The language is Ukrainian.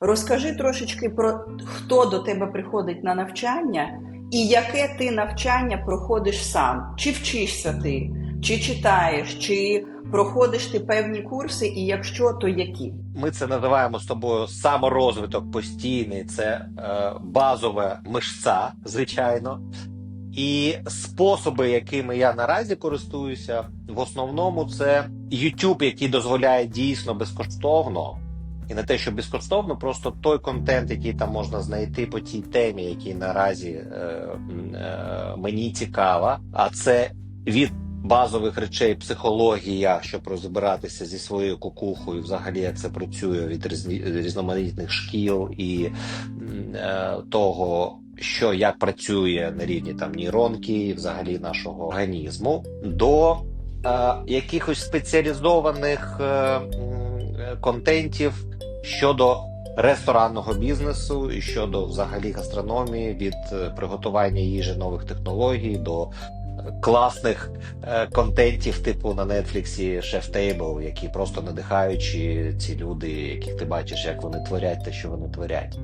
Розкажи трошечки про хто до тебе приходить на навчання і яке ти навчання проходиш сам. Чи вчишся ти, чи читаєш, чи проходиш ти певні курси, і якщо, то які? Ми це називаємо з тобою саморозвиток постійний, це е, базове мишця, звичайно. І способи, якими я наразі користуюся, в основному це YouTube, який дозволяє дійсно безкоштовно, і не те, що безкоштовно, просто той контент, який там можна знайти по тій темі, який наразі е, е, мені цікава. А це від базових речей психологія, щоб розбиратися зі своєю кукухою, взагалі як це працює від різні- різноманітних шкіл і е, того, що як працює на рівні там нейронки, взагалі нашого організму, до е, якихось спеціалізованих е, е, контентів щодо ресторанного бізнесу і щодо взагалі гастрономії від е, приготування їжі нових технологій до е, класних е, контентів, типу на Нетфліксі Chef Table, які просто надихаючі ці люди, яких ти бачиш, як вони творять те, що вони творять.